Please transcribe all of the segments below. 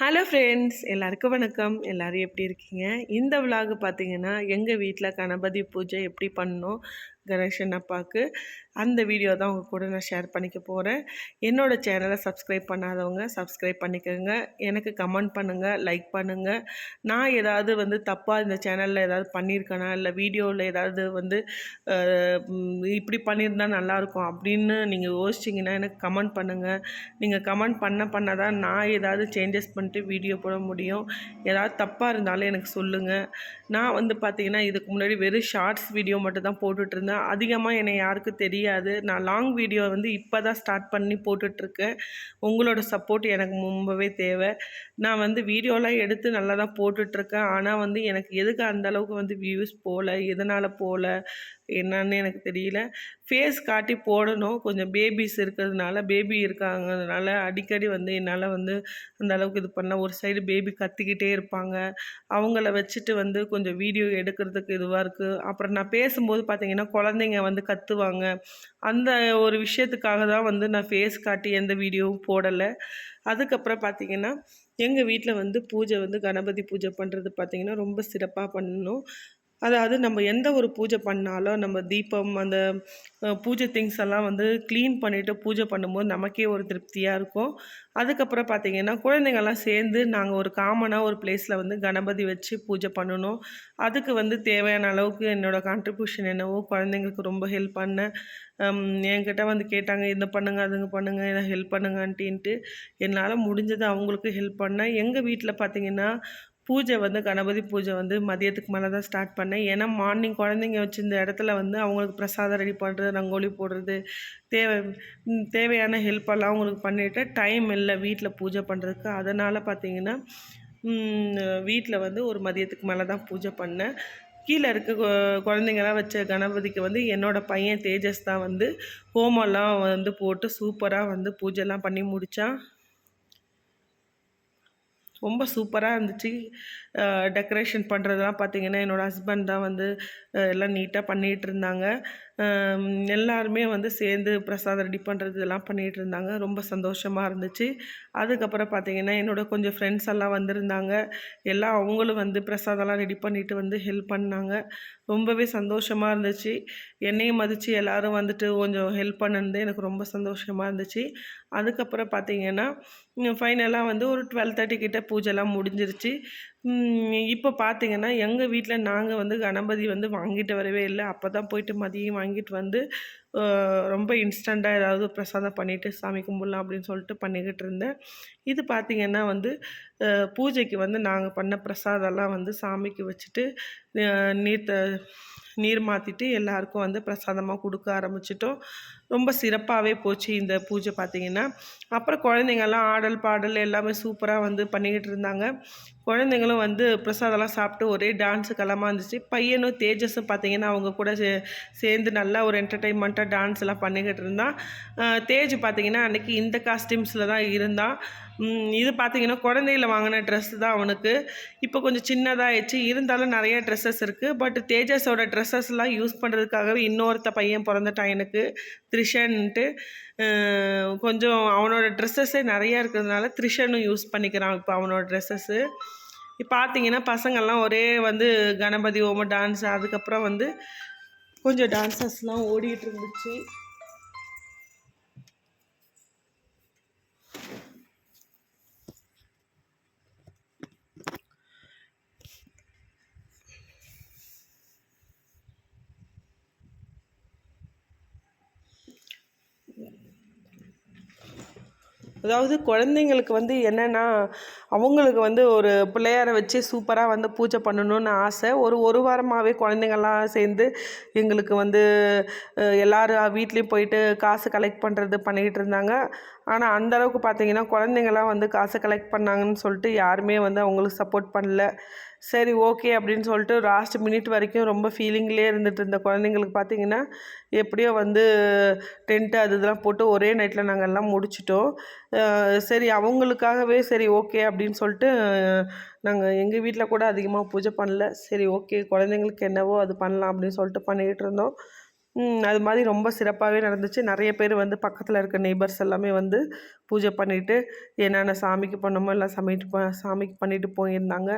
Hello friends எல்லாருக்கும் வணக்கம். எல்லோரும் எப்படி இருக்கீங்க? இந்த விலாகு பார்த்தீங்கன்னா எங்கள் வீட்டில் கணபதி பூஜை எப்படி பண்ணோம் கணேசன் அப்பாவுக்கு அந்த வீடியோ தான் உங்கள் கூட நான் ஷேர் பண்ணிக்க போகிறேன் என்னோடய சேனலை சப்ஸ்கிரைப் பண்ணாதவங்க சப்ஸ்கிரைப் பண்ணிக்கோங்க. எனக்கு கமெண்ட் பண்ணுங்கள் லைக் பண்ணுங்கள் நான் ஏதாவது வந்து தப்பாக இந்த சேனலில் ஏதாவது பண்ணியிருக்கேனா இல்லை வீடியோவில் ஏதாவது வந்து இப்படி பண்ணியிருந்தா நல்லாயிருக்கும் அப்படின்னு நீங்கள் யோசிச்சிங்கன்னா எனக்கு கமெண்ட் பண்ணுங்கள் நீங்கள் கமெண்ட் பண்ண பண்ண தான் நான் ஏதாவது சேஞ்சஸ் பண்ணிட்டு வீடியோ போட முடியும். ஏதாவது தப்பாக இருந்தாலும் எனக்கு சொல்லுங்கள் நான் வந்து பார்த்திங்கன்னா இதுக்கு முன்னாடி வெறும் ஷார்ட்ஸ் வீடியோ மட்டும் தான் போட்டுட்ருந்தேன் அதிகமாக என்னை யாருக்கும் தெரியாது. நான் லாங் வீடியோ வந்து இப்போ தான் ஸ்டார்ட் பண்ணி போட்டுட்ருக்கேன். உங்களோட சப்போர்ட் எனக்கு ரொம்பவே தேவை. நான் வந்து வீடியோலாம் எடுத்து நல்லா தான் போட்டுட்ருக்கேன். ஆனால் வந்து எனக்கு எதுக்கு அந்த அளவுக்கு வந்து வியூஸ் போகல எதனால் போகல என்னன்னு எனக்கு தெரியல. ஃபேஸ் காட்டி போடணும். கொஞ்சம் பேபிஸ் இருக்கிறதுனால பேபி இருக்காங்கிறதுனால அடிக்கடி வந்து என்னால் வந்து அந்த அளவுக்கு இது பண்ண ஒரு சைடு பேபி கத்திக்கிட்டே இருப்பாங்க. அவங்கள வச்சுட்டு வந்து கொஞ்சம் வீடியோ எடுக்கிறதுக்கு இதுவாக இருக்குது அப்புறம் நான் பேசும்போது பார்த்தீங்கன்னா குழந்தைங்க வந்து கத்துவாங்க. அந்த ஒரு விஷயத்துக்காக தான் வந்து நான் ஃபேஸ் காட்டி எந்த வீடியோவும் போடலை. அதுக்கப்புறம் பார்த்தீங்கன்னா எங்கள் வீட்டில் வந்து பூஜை வந்து கணபதி பூஜை பண்ணுறது பார்த்திங்கன்னா ரொம்ப சிறப்பாக பண்ணணும். அதாவது நம்ம எந்த ஒரு பூஜை பண்ணாலும் நம்ம தீபம் அந்த பூஜை திங்ஸ் எல்லாம் வந்து க்ளீன் பண்ணிவிட்டு பூஜை பண்ணும்போது நமக்கே ஒரு திருப்தியாக இருக்கும். அதுக்கப்புறம் பார்த்தீங்கன்னா குழந்தைங்கள்லாம் சேர்ந்து நாங்கள் ஒரு காமனாக ஒரு பிளேஸில் வந்து கணபதி வச்சு பூஜை பண்ணணும். அதுக்கு வந்து தேவையான அளவுக்கு என்னோடய கான்ட்ரிபியூஷன் என்னவோ குழந்தைங்களுக்கு ரொம்ப ஹெல்ப் பண்ணேன் என்கிட்ட வந்து கேட்டாங்க இதை பண்ணுங்க அதுங்க பண்ணுங்க இதை ஹெல்ப் பண்ணுங்கட்டின்ட்டு என்னால் முடிஞ்சது அவங்களுக்கு ஹெல்ப் பண்ணேன் எங்கள் வீட்டில் பார்த்திங்கன்னா பூஜை வந்து கணபதி பூஜை வந்து மதியத்துக்கு மேலே தான் ஸ்டார்ட் பண்ணேன். ஏன்னா மார்னிங் குழந்தைங்க வச்சிருந்த இடத்துல வந்து அவங்களுக்கு பிரசாதம் ரெடி பண்ணுறது ரங்கோலி போடுறது தேவை தேவையான ஹெல்ப்பெல்லாம் அவங்களுக்கு பண்ணிவிட்டு டைம் இல்லை வீட்டில் பூஜை பண்ணுறதுக்கு அதனால் பார்த்தீங்கன்னா வீட்டில் வந்து ஒரு மதியத்துக்கு மேலே தான் பூஜை பண்ணேன். கீழே இருக்க குழந்தைங்களாம் குழந்தைங்கலாம் வச்ச கணபதிக்கு வந்து என்னோட பையன் தேஜஸ் தான் வந்து ஹோமெல்லாம் வந்து போட்டு சூப்பராக வந்து பூஜைலாம் பண்ணி முடித்தான் ரொம்ப சூப்பராக இருந்துச்சு. டெக்கரேஷன் பண்ணுறதெல்லாம் பார்த்தீங்கன்னா என்னோடய ஹஸ்பண்ட் தான் வந்து எல்லாம் நீட்டாக பண்ணிகிட்டு இருந்தாங்க. எல்லாருமே வந்து சேர்ந்து பிரசாதம் ரெடி பண்ணுறது இதெல்லாம் பண்ணிகிட்டு இருந்தாங்க. ரொம்ப சந்தோஷமாக இருந்துச்சு. அதுக்கப்புறம் பார்த்தீங்கன்னா என்னோடய கொஞ்சம் ஃப்ரெண்ட்ஸ் எல்லாம் வந்திருந்தாங்க. எல்லாம் அவங்களும் வந்து பிரசாதம்லாம் ரெடி பண்ணிவிட்டு வந்து ஹெல்ப் பண்ணாங்க. ரொம்பவே சந்தோஷமாக இருந்துச்சு. என்னையும் மதித்து எல்லோரும் வந்துட்டு கொஞ்சம் ஹெல்ப் பண்ணிருந்து எனக்கு ரொம்ப சந்தோஷமாக இருந்துச்சு. அதுக்கப்புறம் பார்த்தீங்கன்னா ஃபைனலாக வந்து ஒரு டுவெல் தேர்ட்டி கிட்டே பூஜைலாம் முடிஞ்சிருச்சு. இப்போ பார்த்திங்கன்னா எங்கள் வீட்டில் நாங்கள் வந்து கணபதி வந்து வாங்கிட்டு வரவே இல்லை. அப்போ தான் போயிட்டு மதியம் வாங்கிட்டு வந்து ரொம்ப இன்ஸ்டண்ட்டாக ஏதாவது பிரசாதம் பண்ணிவிட்டு சாமி கும்பிட்லாம் அப்படின்னு சொல்லிட்டு பண்ணிக்கிட்டு இருந்தேன். இது பார்த்திங்கன்னா வந்து பூஜைக்கு வந்து நாங்கள் பண்ண பிரசாதம்லாம் வந்து சாமிக்கு வச்சுட்டு அஹ், நீர் நீர் மாற்றிட்டு எல்லாருக்கும் வந்து பிரசாதமாக கொடுக்க ஆரம்பிச்சிட்டோம். ரொம்ப சிறப்பாகவே போச்சு இந்த பூஜை பார்த்திங்கன்னா. அப்புறம் குழந்தைங்கள்லாம் ஆடல் பாடல் எல்லாமே சூப்பராக வந்து பண்ணிக்கிட்டு இருந்தாங்க. குழந்தைங்களும் வந்து பிரசாதம்லாம் சாப்பிட்டு ஒரே டான்ஸு களமாக இருந்துச்சு. பையனும் தேஜஸும் பார்த்தீங்கன்னா அவங்க கூட சே சேர்ந்து நல்லா ஒரு என்டர்டெயின்மெண்ட்டாக டான்ஸ் எல்லாம் பண்ணிக்கிட்டு இருந்தான். தேஜ் பார்த்தீங்கன்னா அன்றைக்கி இந்த காஸ்டியூம்ஸில் தான் இருந்தான். இது பார்த்தீங்கன்னா குழந்தையில வாங்கின ட்ரெஸ் தான் அவனுக்கு. இப்போ கொஞ்சம் சின்னதாகிடுச்சு இருந்தாலும் நிறைய ட்ரெஸ்ஸஸ் இருக்குது பட் தேஜஸோட ட்ரெஸ்ஸஸ்லாம் யூஸ் பண்ணுறதுக்காகவே இன்னொருத்த பையன் பிறந்துட்டான் எனக்கு. த்ரிஷன்ட்டு கொஞ்சம் அவனோட ட்ரெஸ்ஸஸே நிறையா இருக்கிறதுனால த்ரிஷனும் யூஸ் பண்ணிக்கிறான் இப்போ அவனோட ட்ரெஸ்ஸஸ்ஸு இப்போ பார்த்தீங்கன்னா பசங்கள்லாம் ஒரே வந்து கணபதி ஓம டான்ஸ் அதுக்கப்புறம் வந்து கொஞ்சம் டான்ஸஸ்லாம் ஓடிட்டு இருந்துச்சு. அதாவது குழந்தைங்களுக்கு வந்து என்னென்னா அவங்களுக்கு வந்து ஒரு பிள்ளையாரை வச்சு சூப்பராக வந்து பூஜை பண்ணணும்னு ஆசை. ஒரு ஒரு வாரமாகவே குழந்தைங்கள்லாம் சேர்ந்து எங்களுக்கு வந்து எல்லோரும் எல்லாரும் வீட்லேயும் போயிட்டு காசு கலெக்ட் பண்ணுறது பண்ணிக்கிட்டு இருந்தாங்க. ஆனால் அந்த அளவுக்கு பார்த்தீங்கன்னா குழந்தைங்கள்லாம் வந்து காசு கலெக்ட் பண்ணாங்கன்னு சொல்லிட்டு யாருமே வந்து அவங்களுக்கு சப்போர்ட் பண்ணல. சரி ஓகே அப்படின்னு சொல்லிட்டு லாஸ்ட் மினிட் வரைக்கும் ரொம்ப ஃபீலிங்லேயே இருந்துட்டு இருந்த குழந்தைங்களுக்கு பார்த்தீங்கன்னா எப்படியோ வந்து டென்ட்டு அது இதெல்லாம் போட்டு ஒரே நைட்டில் நாங்கள் எல்லாம் முடிச்சிட்டோம். சரி அவங்களுக்காகவே சரி ஓகே அப்படின்னு சொல்லிட்டு நாங்கள் எங்கள் வீட்டில் கூட அதிகமாக பூஜை பண்ணல. சரி ஓகே குழந்தைங்களுக்கு என்னவோ அது பண்ணலாம் அப்படின்னு சொல்லிட்டு பண்ணிக்கிட்டு இருந்தோம். அது மாதிரி ரொம்ப சிறப்பாகவே நடந்துச்சு. நிறைய பேர் வந்து பக்கத்தில் இருக்க நெய்பர்ஸ் எல்லாமே வந்து பூஜை பண்ணிவிட்டு என்னென்ன சாமிக்கு பண்ணணுமோ எல்லாம் சமைட்டு சாமிக்கு பண்ணிட்டு போயிருந்தாங்க.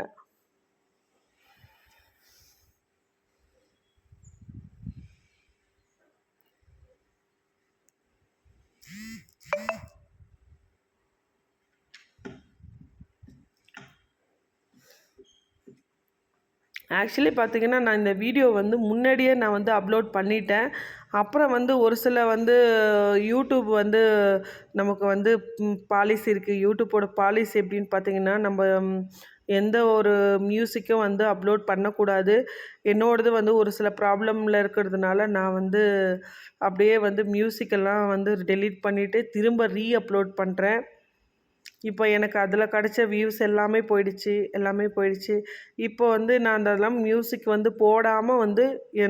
ஆக்சுவலி பார்த்திங்கன்னா நான் இந்த வீடியோ வந்து முன்னாடியே நான் வந்து அப்லோட் பண்ணிட்டேன். அப்புறம் வந்து ஒரு சில வந்து யூடியூப் வந்து நமக்கு வந்து பாலிசி இருக்குது யூடியூப்போட பாலிசி எப்படின்னு பார்த்திங்கன்னா நம்ம எந்த ஒரு மியூசிக்கும் வந்து அப்லோட் பண்ணக்கூடாது. என்னோடது வந்து ஒரு சில ப்ராப்ளமில் இருக்கிறதுனால நான் வந்து அப்படியே வந்து மியூசிக்கெல்லாம் வந்து டெலீட் பண்ணிவிட்டு திரும்ப ரீ அப்லோட் பண்ணுறேன் இப்போ எனக்கு அதில் கிடச்ச வியூஸ் எல்லாமே போயிடுச்சு எல்லாமே போயிடுச்சு. இப்போ வந்து நான் அதெல்லாம் மியூசிக் வந்து போடாமல் வந்து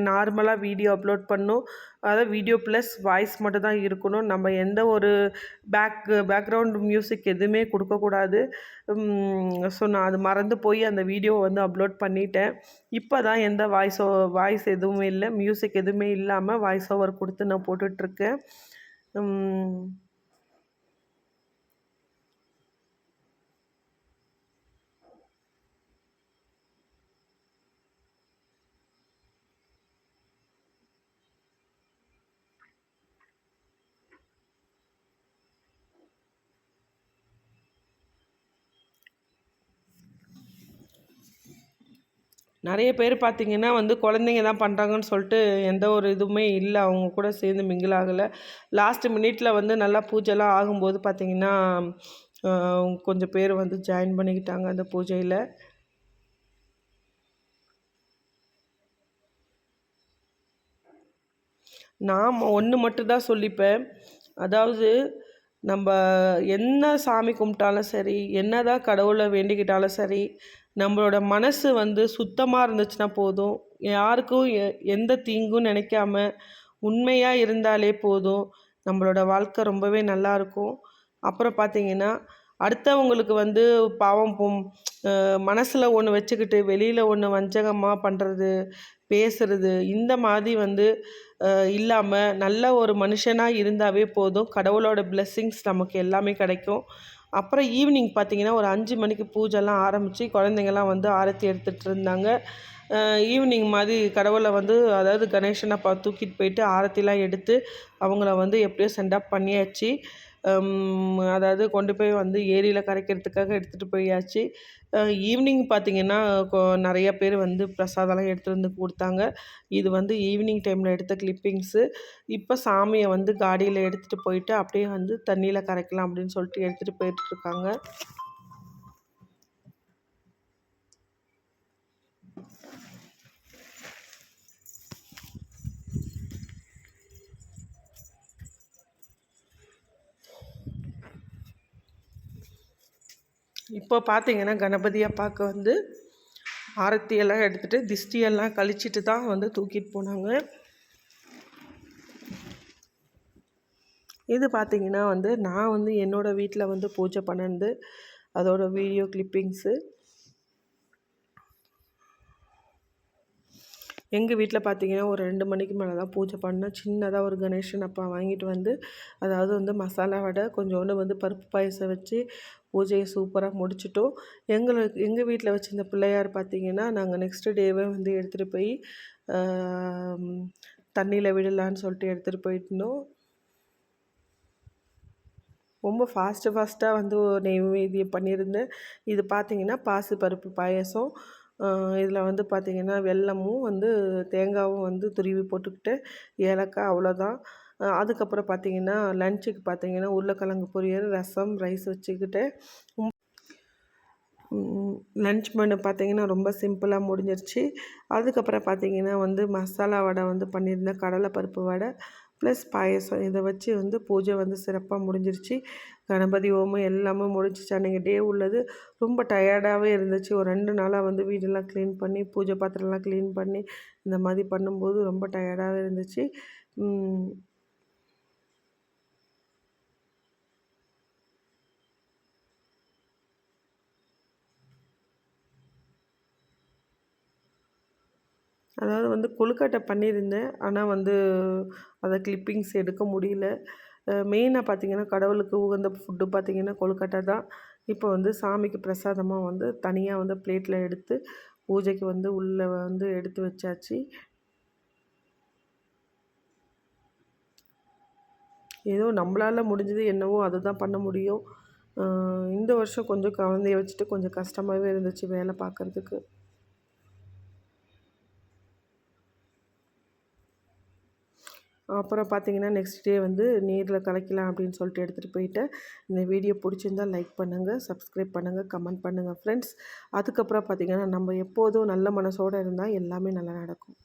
நார்மலாக வீடியோ அப்லோட் பண்ணும். அதாவது வீடியோ ப்ளஸ் வாய்ஸ் மட்டும் தான் இருக்கணும். நம்ம எந்த ஒரு பேக் பேக்ரவுண்ட் மியூசிக் எதுவுமே கொடுக்கக்கூடாது ஸோ நான் அது மறந்து போய் அந்த வீடியோ வந்து அப்லோட் பண்ணிட்டேன். இப்போ தான் எந்த வாய்ஸோ வாய்ஸ் எதுவுமே இல்லை. மியூசிக் எதுவுமே இல்லாமல் வாய்ஸ் ஓவர் கொடுத்து நான் போட்டுட்ருக்கேன் நிறைய பேர் பார்த்திங்கன்னா வந்து குழந்தைங்க தான் பண்ணுறாங்கன்னு சொல்லிட்டு எந்த ஒரு இதுவுமே இல்லை. அவங்க கூட சேர்ந்து மிங்கிள் ஆகலை. லாஸ்ட் மினிட்ல வந்து நல்லா பூஜைலாம் ஆகும்போது பார்த்திங்கன்னா கொஞ்சம் பேர் வந்து ஜாயின் பண்ணிக்கிட்டாங்க அந்த பூஜையில். நான் ஒன்று மட்டும்தான் சொல்லிப்பேன். அதாவது நம்ம என்ன சாமி கும்பிட்டாலும் சரி என்ன தான் கடவுளை வேண்டிக்கிட்டாலும் சரி நம்மளோட மனசு வந்து சுத்தமாக இருந்துச்சுன்னா போதும். யாருக்கும் எ எந்த தீங்கும் நினைக்காம உண்மையாக இருந்தாலே போதும். நம்மளோட வாழ்க்கை ரொம்பவே நல்லாயிருக்கும் அப்புறம் பார்த்திங்கன்னா அடுத்தவங்களுக்கு வந்து பாவம் மனசில் ஒன்று வச்சுக்கிட்டு வெளியில் ஒன்று வஞ்சகமாக பண்ணுறது பேசுறது இந்த மாதிரி வந்து இல்லாமல் நல்ல ஒரு மனுஷனாக இருந்தாவே போதும். கடவுளோட பிளெஸ்ஸிங்ஸ் நமக்கு எல்லாமே கிடைக்கும். அப்புறம் ஈவினிங் பார்த்திங்கன்னா ஒரு அஞ்சு மணிக்கு பூஜைலாம் ஆரம்பித்து குழந்தைங்கள்லாம் வந்து ஆரத்தி எடுத்துகிட்டு இருந்தாங்க. ஈவினிங் மாதிரி கடவுளை வந்து அதாவது கணேசனை பா தூக்கிட்டு போயிட்டு ஆரத்திலாம் எடுத்து அவங்கள வந்து எப்படியோ சென்ட் ஆஃப் பண்ணியாச்சு. அதாவது கொண்டு போய் வந்து ஏரியில் கரைக்கிறதுக்காக எடுத்துகிட்டு போயாச்சு. ஈவினிங் பார்த்திங்கன்னா நிறைய பேர் வந்து பிரசாதம்லாம் எடுத்துகிட்டு வந்து கொடுத்தாங்க. இது வந்து ஈவினிங் டைமில் எடுத்த கிளிப்பிங்ஸு இப்போ சாமியை வந்து காடியில் எடுத்துகிட்டு போயிட்டு அப்படியே வந்து தண்ணியில் கரைக்கலாம் அப்படின்னு சொல்லிட்டு எடுத்துகிட்டு போயிட்டுருக்காங்க இப்போ பார்த்தீங்கன்னா கணபதி அப்பாவுக்கு வந்து ஆரத்தியெல்லாம் எடுத்துகிட்டு திஷ்டியெல்லாம் கழிச்சிட்டு தான் வந்து தூக்கிட்டு போனாங்க. இது பார்த்திங்கன்னா வந்து நான் வந்து என்னோடய வீட்டில் வந்து பூஜை பண்ணது அதோட வீடியோ கிளிப்பிங்ஸு எங்கள் வீட்டில் பார்த்தீங்கன்னா ஒரு ரெண்டு மணிக்கு மேலே தான் பூஜை பண்ணேன். சின்னதாக ஒரு கணேஷன் அப்பா வாங்கிட்டு வந்து அதாவது வந்து மசாலா வடை கொஞ்சோண்டு வந்து பருப்பு பாயசம் வச்சு பூஜையை சூப்பராக முடிச்சிட்டோம். எங்களுக்கு எங்கள் வீட்டில் வச்சுருந்த பிள்ளையார் பார்த்திங்கன்னா நாங்கள் நெக்ஸ்ட்டு டேவே வந்து எடுத்துகிட்டு போய் தண்ணியில் விடலான்னு சொல்லிட்டு எடுத்துகிட்டு போயிட்டோம் ரொம்ப ஃபாஸ்ட்டு ஃபாஸ்ட்டாக வந்து நெய்வேதியம் பண்ணியிருந்தேன். இது பார்த்திங்கன்னா பாசி பருப்பு பாயசம். இதில் வந்து பார்த்திங்கன்னா வெல்லமும் வந்து தேங்காயும் வந்து துருவி போட்டுக்கிட்டு ஏலக்காய் அவ்வளோதான் அதுக்கப்புறம் பார்த்திங்கன்னா லன்ச்சுக்கு பார்த்திங்கன்னா உருளைக்கிழங்கு பொரியல் ரசம் ரைஸ் வச்சுக்கிட்டு லன்ச் மெனு பார்த்திங்கன்னா ரொம்ப சிம்பிளாக முடிஞ்சிருச்சு. அதுக்கப்புறம் பார்த்திங்கன்னா வந்து மசாலா வடை வந்து பண்ணியிருந்தேன். கடலைப்பருப்பு வடை ப்ளஸ் பாயசம். இதை வச்சு வந்து பூஜை வந்து சிறப்பாக முடிஞ்சிருச்சு. கணபதி ஹோமம் எல்லாமே முடிஞ்சிச்சு. அன்றைக்கி டே உள்ளது. ரொம்ப டயர்டாகவே இருந்துச்சு. ஒரு ரெண்டு நாளாக வந்து வீடெல்லாம் க்ளீன் பண்ணி பூஜை பாத்திரம்லாம் க்ளீன் பண்ணி இந்த மாதிரி பண்ணும்போது ரொம்ப டயர்டாகவே இருந்துச்சு. அதாவது வந்து கொழுக்கட்டை பண்ணியிருந்தேன். ஆனால் வந்து அதை கிளிப்பிங்ஸ் எடுக்க முடியல. மெயினாக பார்த்தீங்கன்னா கடவுளுக்கு உகந்த ஃபுட்டு பார்த்திங்கன்னா கொழுக்கட்டை தான். இப்போ வந்து சாமிக்கு பிரசாதமாக வந்து தனியாக வந்து பிளேட்டில் எடுத்து பூஜைக்கு வந்து உள்ளே வந்து எடுத்து வச்சாச்சு. ஏதோ நம்மளால் முடிஞ்சது என்னவோ அதை தான் பண்ண முடியும். இந்த வருஷம் கொஞ்சம் குழந்தைய வச்சுட்டு கொஞ்சம் கஷ்டமாகவே இருந்துச்சு வேலை பார்க்குறதுக்கு அப்புறம் பார்த்தீங்கன்னா நெக்ஸ்ட் டே வந்து நீரில் கலக்கலாம் அப்படின்னு சொல்லிட்டு எடுத்துகிட்டு போயிட்டேன். இந்த வீடியோ பிடிச்சிருந்தா லைக் பண்ணுங்கள் சப்ஸ்கிரைப் பண்ணுங்கள் கமெண்ட் பண்ணுங்கள் ஃப்ரெண்ட்ஸ் அதுக்கப்புறம் பார்த்தீங்கன்னா நம்ம எப்போதும் நல்ல மனசோடு இருந்தால் எல்லாமே நல்லா நடக்கும்.